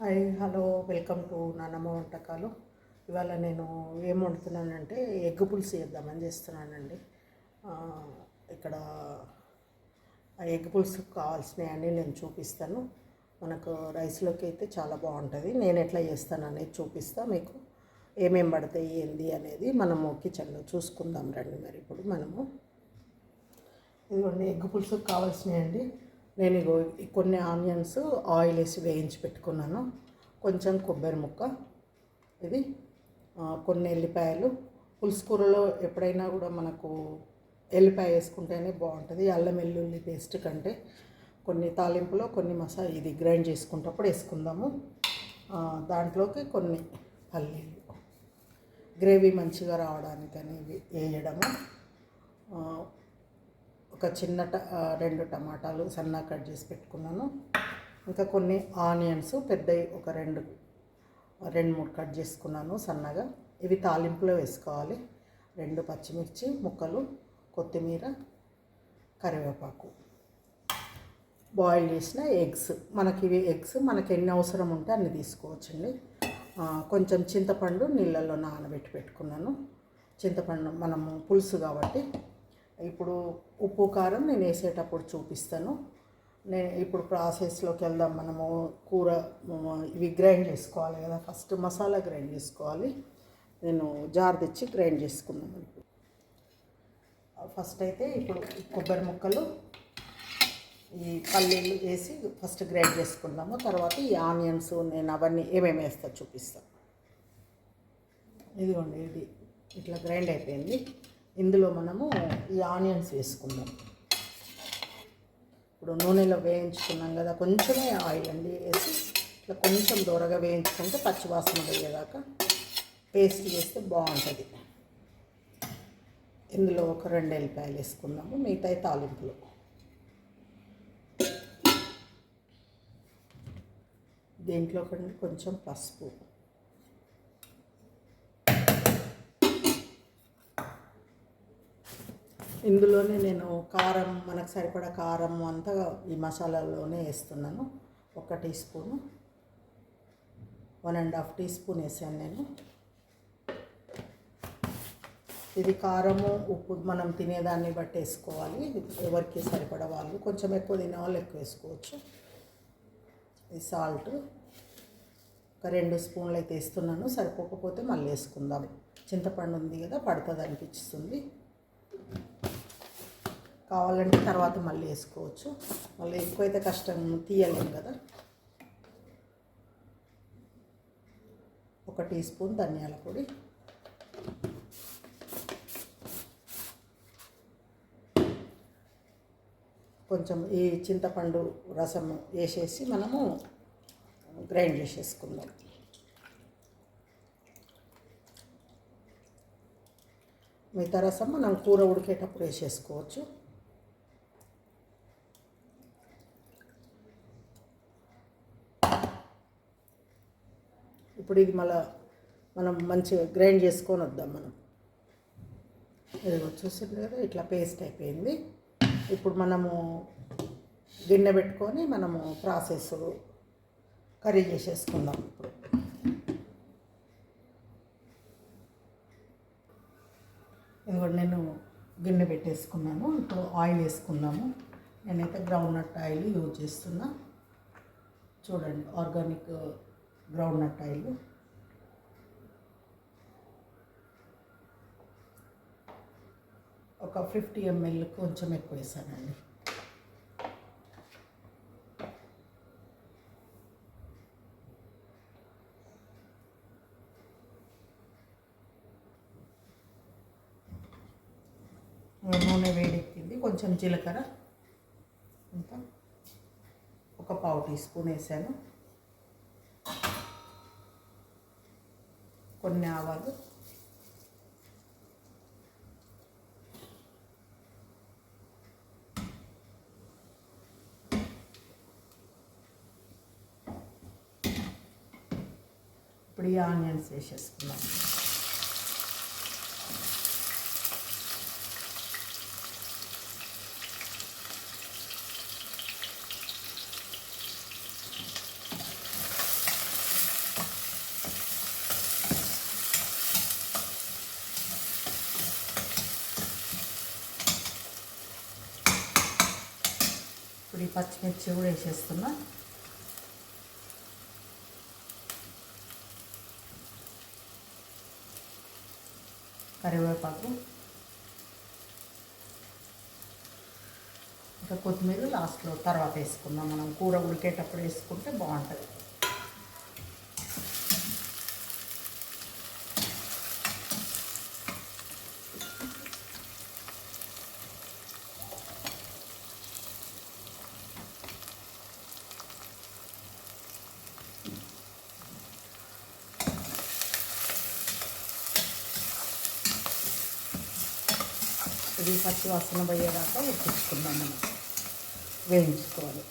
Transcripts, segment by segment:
Hi hello welcome to నానమ్మ వంటకాలు. ఇవాళ నేను ఏం వండుతున్నానంటే ఎగ్ పులుసు చేద్దామని చేస్తున్నానండి. ఇక్కడ ఎగ్ పులుసు కావాల్సినవి అన్నీ నేను చూపిస్తాను. మనకు రైస్లోకి అయితే చాలా బాగుంటుంది. నేను ఎట్లా చేస్తాను అనేది చూపిస్తా మీకు. ఏమేం పడతాయి ఏంది అనేది మనము కిచెన్లో చూసుకుందాం రండి మరి. ఇప్పుడు మనము ఇదిగోండి ఎగ్ పులుసుకు కావాల్సినవి అండి. నేను కొన్ని ఆనియన్స్ ఆయిల్ వేసి వేయించి పెట్టుకున్నాను. కొంచెం కొబ్బరి ముక్క ఇది కొన్ని ఎల్లిపాయలు. పులుసు కూరలో ఎప్పుడైనా కూడా మనకు ఎల్లిపాయ వేసుకుంటేనే బాగుంటుంది. అల్లం వెల్లుల్లి పేస్ట్ కంటే కొన్ని తాలింపులో కొన్ని మసా ఇది గ్రైండ్ చేసుకుంటప్పుడు వేసుకుందాము. దాంట్లోకి కొన్ని పల్లీలు. గ్రేవీ మంచిగా రావడానికని ఇవి వేయడము. ఒక చిన్న ట రెండు టమాటాలు సన్నగా కట్ చేసి పెట్టుకున్నాను. ఇంకా కొన్ని ఆనియన్స్ పెద్దవి ఒక రెండు రెండు మూడు కట్ చేసుకున్నాను సన్నగా. ఇవి తాలింపులో వేసుకోవాలి. రెండు పచ్చిమిర్చి ముక్కలు కొత్తిమీర కరివేపాకు. బాయిల్ చేసిన ఎగ్స్. మనకి ఇవి ఎగ్స్ మనకి ఎన్ని అవసరం ఉంటే అన్ని తీసుకోవచ్చండి. కొంచెం చింతపండు నీళ్ళల్లో నానబెట్టి పెట్టుకున్నాను. చింతపండు మనము పులుసు కాబట్టి ఇప్పుడు ఉప్పు కారం నేను వేసేటప్పుడు చూపిస్తాను. నేను ఇప్పుడు ప్రాసెస్లోకి వెళ్దాం. మనము కూర ఇవి గ్రైండ్ చేసుకోవాలి కదా. ఫస్ట్ మసాలా గ్రైండ్ చేసుకోవాలి. నేను జార్ తెచ్చి గ్రైండ్ చేసుకున్నాను ఫస్ట్ అయితే ఇప్పుడు కొబ్బరి ముక్కలు ఈ పల్లీలు వేసి ఫస్ట్ గ్రైండ్ చేసుకుందాము. తర్వాత ఈ ఆనియన్స్ నేను అవన్నీ ఏమేమి వేస్తా చూపిస్తాను ఇదిగోండి ఇది ఇట్లా గ్రైండ్ అయిపోయింది. ఇందులో మనము ఈ ఆనియన్స్ వేసుకుందాం. ఇప్పుడు నూనెలో వేయించుకున్నాం కదా కొంచెమే ఆయిల్ అండి వేసి ఇట్లా కొంచెం దూరగా వేయించుకుంటే పచ్చివాసన పోయేదాకా పేస్ట్ చేస్తే బాగుంటుంది. ఇందులో ఒక రెండు ఎల్లిపాయలు వేసుకుందాము మిగతాయి తాలింపులు. దీంట్లో కొంచెం పసుపు. ఇందులోనే నేను కారం మనకు సరిపడా కారం అంతా ఈ మసాలాలోనే వేస్తున్నాను. ఒక teaspoon. One and half teaspoon వేసాను నేను. ఇది కారము ఉప్పు మనం తినేదాన్ని బట్టి వేసుకోవాలి. ఎవరికి సరిపడ వాళ్ళు. కొంచెం ఎక్కువ తినే వాళ్ళు ఎక్కువ వేసుకోవచ్చు. ఇది సాల్ట్ ఒక రెండు స్పూన్లు అయితే వేస్తున్నాను. సరిపోకపోతే మళ్ళీ వేసుకుందాం. చింతపండు ఉంది కదా పడుతుంది అనిపిస్తుంది. కావాలంటే తర్వాత మళ్ళీ వేసుకోవచ్చు. మళ్ళీ ఎక్కువైతే కష్టం తీయలేము కదా. ఒక టీ స్పూన్ ధనియాల పొడి. కొంచెం ఈ చింతపండు రసం వేసేసి మనము గ్రైండ్ చేసేసుకుందాం. మిగతా రసం మనం కూర ఉడికేటప్పుడు వేసేసుకోవచ్చు. ఇప్పుడు ఇది మళ్ళా మనం మంచిగా గ్రైండ్ చేసుకొని వద్దాం మనం. ఇదిగో చూసింది కదా ఇట్లా పేస్ట్ అయిపోయింది. ఇప్పుడు మనము గిన్నె పెట్టుకొని మనము ప్రాసెస్ కర్రీ చేసేసుకుందాం ఇప్పుడు. ఇదిగో నేను గిన్నె పెట్టేసుకున్నాను ఇప్పుడు ఆయిల్ వేసుకుందాము. నేనైతే గ్రౌండ్ నట్ ఆయిల్ యూజ్ చేస్తున్నా. చూడండి ఆర్గానిక్ గ్రౌండ్ నట్ ఆయిల్ ఒక ఫిఫ్టీ ఎంఎల్ కొంచెం ఎక్కువ వేసానండి. నూనె వేడెక్కింది. కొంచెం జీలకర్ర ఇంకా ఒక పావు టీ స్పూన్ వేసాను. కొన్ని ఆవాలు. ఇప్పుడు ఈ ఆనియన్స్ వేసేసుకున్నాం పచ్చిమిర్చి కూడా వేసేస్తున్నా. కరివేపాకు. ఇంకా కొత్తిమీర లాస్ట్లో తర్వాత వేసుకుందాం. మనం కూర ఉడికేటప్పుడు వేసుకుంటే బాగుంటుంది. ఇది పచ్చి వాసన పోయేదాకా ఉడికించుకుందాం మనం. వేయించుకోవాలి.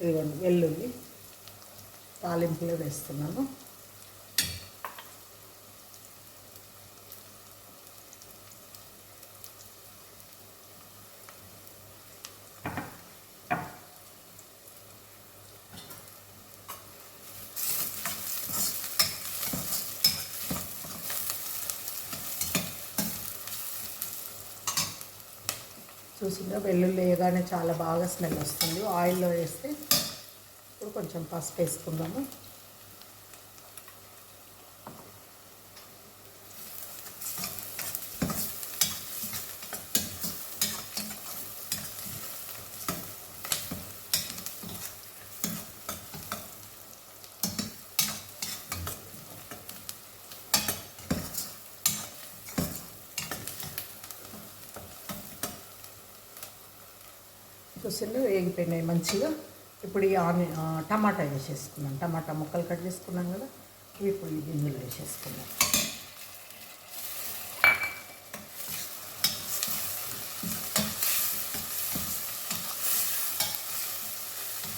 ఇదిగోండి వెల్లుల్లి తాలింపులో వేస్తున్నాను. చూసిందా? వెల్లుల్లి వేయగానే చాలా బాగా స్మెల్ వస్తుంది. ఆయిల్లో వేస్తే ఇప్పుడు కొంచెం పసుపు వేసుకుందాము. వేగిపోయినాయి మంచిగా. ఇప్పుడు ఈ ఆని ఆ, టమాటా వేసేసుకున్నాం. టమాటా ముక్కలు కట్ చేసుకున్నాం కదా ఇప్పుడు ఈ గిన్నెలో వేసేసుకున్నాం.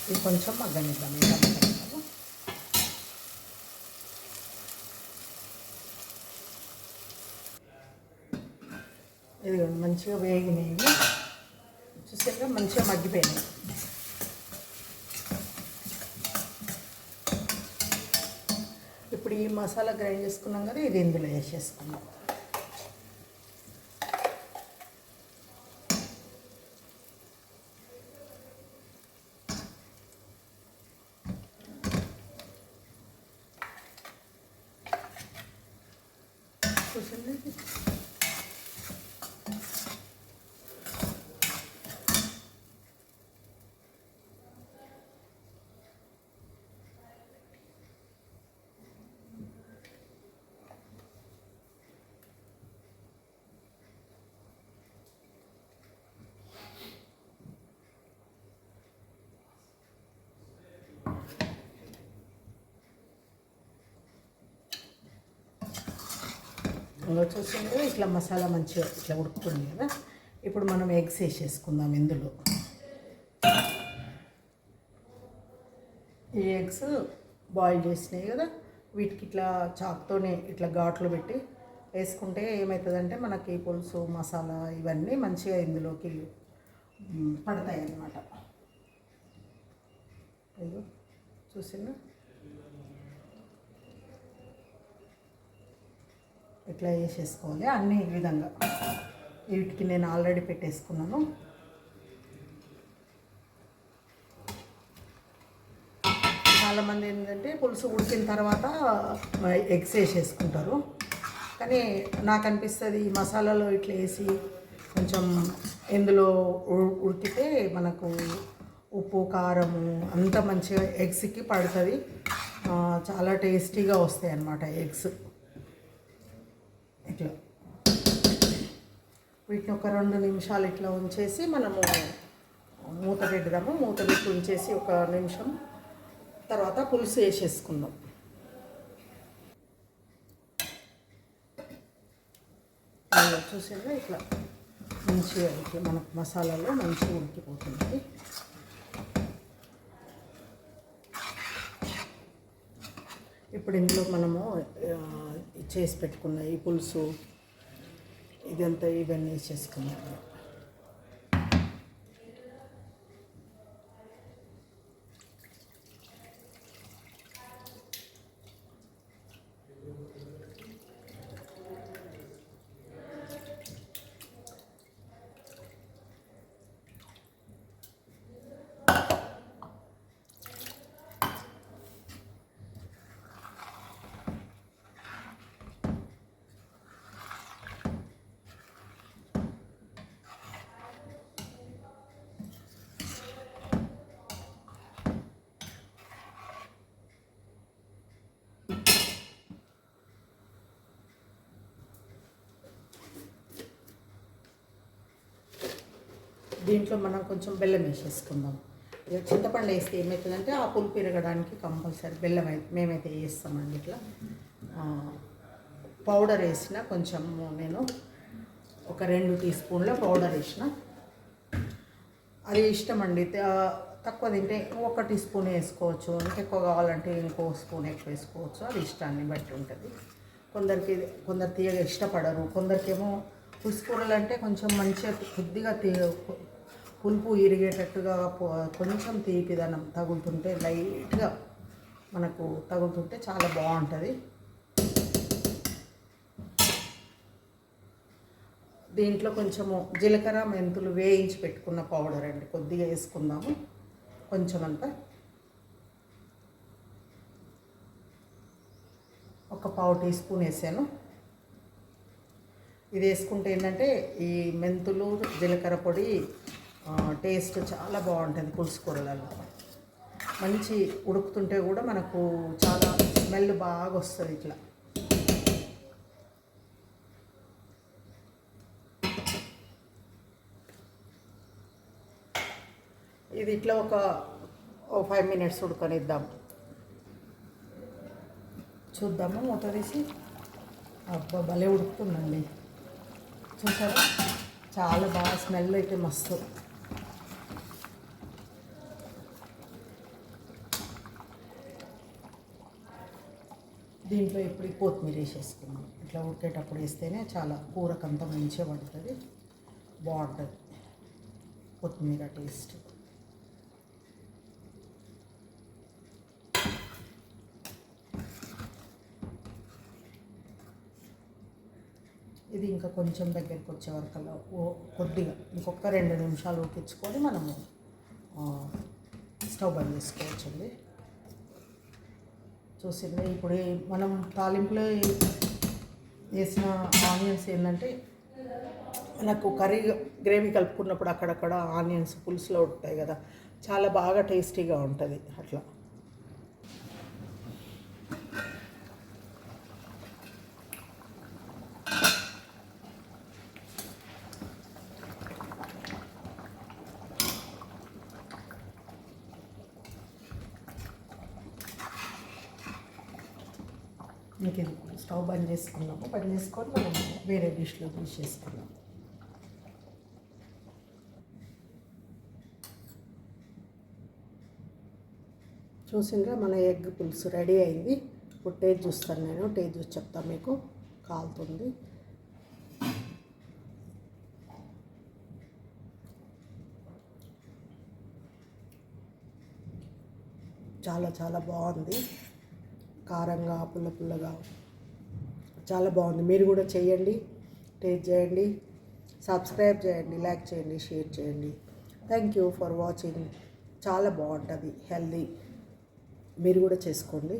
ఇది కొంచెం మగ్గనిద్దాం ఈ టమాటా ఇది మంచిగా వేగినాయి చూసాక మంచిగా మగ్గిపోయినాయి. ఇప్పుడు ఈ మసాలా గ్రైండ్ చేసుకున్నాం కదా ఇది ఇందులో వేసేసుకున్నాం ఇంకా చూసింది ఇట్లా మసాలా మంచిగా ఇట్లా ఉడుకుతుంది కదా. ఇప్పుడు మనం ఎగ్స్ వేసేసుకుందాం ఇందులో. ఈ ఎగ్స్ బాయిల్ చేసినాయి కదా. వీటికి ఇట్లా చాక్తోనే ఇట్లా ఘాట్లు పెట్టి వేసుకుంటే ఏమవుతుందంటే మనకి పులుసు మసాలా ఇవన్నీ మంచిగా ఇందులోకి పడతాయి అన్నమాట చూసిందా ఇట్లా వేసేసుకోవాలి అన్నీ ఈ విధంగా. వీటికి నేను ఆల్రెడీ పెట్టేసుకున్నాను. చాలామంది ఏంటంటే పులుసు ఉడికిన తర్వాత ఎగ్స్ వేసేసుకుంటారు. కానీ నాకు అనిపిస్తుంది ఈ మసాలాలో ఇట్లా వేసి కొంచెం ఇందులో ఉడికితే మనకు ఉప్పు కారము అంత మంచిగా ఎగ్స్కి పడుతుంది. చాలా టేస్టీగా వస్తాయి అన్నమాట ఎగ్స్. ఇట్లా. వీటిని ఒక రెండు నిమిషాలు ఇట్లా ఉంచేసి మనము మూత పెడదాము. మూత పెట్టి ఉంచేసి ఒక నిమిషం తర్వాత పులుసు వేసేసుకుందాం. ఇలా ఇట్లా మంచిగా ఇట్లా మనకు మసాలాలో మంచిగా ఉడికిపోతుంది. ఇప్పుడు ఇందులో మనము చేసి పెట్టుకున్న ఈ పులుసు ఇదంతా ఇవన్నీ చేసుకున్నాను. దీంట్లో మనం కొంచెం బెల్లం వేసేసుకుందాం. ఇక చింతపండు వేస్తే ఏమవుతుందంటే ఆ పులుపు పెరగడానికి కంపల్సరీ బెల్లం అయితే మేమైతే వేస్తామండి ఇట్లా. పౌడర్ వేసిన కొంచెం నేను ఒక రెండు టీ స్పూన్ల పౌడర్ వేసిన. అది ఇష్టం అండి. తక్కువ తింటే ఒక టీ స్పూన్ వేసుకోవచ్చు. ఎక్కువ కావాలంటే ఇంకో స్పూన్ ఎక్కువ వేసుకోవచ్చు. అది ఇష్టాన్ని బట్టి ఉంటుంది. కొందరికి కొందరు తీయగా ఇష్టపడరు. కొందరికేమో పులుసు కూరలు అంటే కొంచెం మంచిగా కొద్దిగా తీ పులుపు ఇరిగేటట్టుగా కొంచెం తీపిదనం తగులుతుంటే లైట్గా మనకు తగులుతుంటే చాలా బాగుంటుంది. దీంట్లో కొంచెము జీలకర్ర మెంతులు వేయించి పెట్టుకున్న పౌడర్ అండి. కొద్దిగా వేసుకుందాము. కొంచెం అంతా ఒక పావు టీ స్పూన్ వేసాను. ఇది వేసుకుంటే ఏంటంటే ఈ మెంతులు జీలకర్ర పొడి టేస్ట్ చాలా బాగుంటుంది పులుసు కూరలలో. మంచి ఉడుకుతుంటే కూడా మనకు చాలా స్మెల్ బాగా వస్తుంది ఇట్లా. ఇది ఇట్లా ఒక ఫైవ్ మినిట్స్ ఉడకనిద్దాం. చూద్దాము మూత తీసి? అబ్బా భలే ఉడుకుతుందండి. చూసారా? చాలా బాగా స్మెల్ అయితే మస్తు. దీంట్లో ఇప్పుడు కొత్తిమీర వేసేసుకున్నాం ఇట్లా ఉడికేటప్పుడు వేస్తేనే చాలా కూరకంతా మంచిగా పడుతుంది. బాగుంటుంది కొత్తిమీర టేస్ట్ ఇది ఇంకా కొంచెం దగ్గరికి వచ్చే వరకల్లా ఓ కొద్దిగా ఇంకొక రెండు నిమిషాలు ఉడికించుకొని మనము స్టవ్ బంద్ చేసుకోవచ్చండి. చూసింది. ఇప్పుడు మనం తాలింపులో వేసిన ఆనియన్స్ ఏంటంటే నాకు కర్రీ గ్రేవీ కలుపుకున్నప్పుడు అక్కడక్కడ ఆనియన్స్ పులుసులో ఉంటాయి కదా చాలా బాగా టేస్టీగా ఉంటుంది అట్లా. ఇంక స్టవ్ బంద్ చేసుకున్నాము. బంద్ చేసుకొని మనం వేరే డిష్లో తీసేసుకున్నాం చూసిండ్రా మన ఎగ్ పులుసు రెడీ అయింది. ఇప్పుడు టేస్ట్ చూస్తాను నేను. టేస్ట్ చూసి చెప్తాను మీకు. కాలుతుంది. చాలా చాలా బాగుంది. కారంగా పుల్ల పుల్లగా. చాలా బాగుంది. మీరు కూడా చేయండి. టేస్ట్ చేయండి. సబ్స్క్రైబ్ చేయండి. లైక్ చేయండి. షేర్ చేయండి. థ్యాంక్ యూ ఫర్ వాచింగ్ చాలా బాగుంటుంది. హెల్దీ మీరు కూడా చేసుకోండి.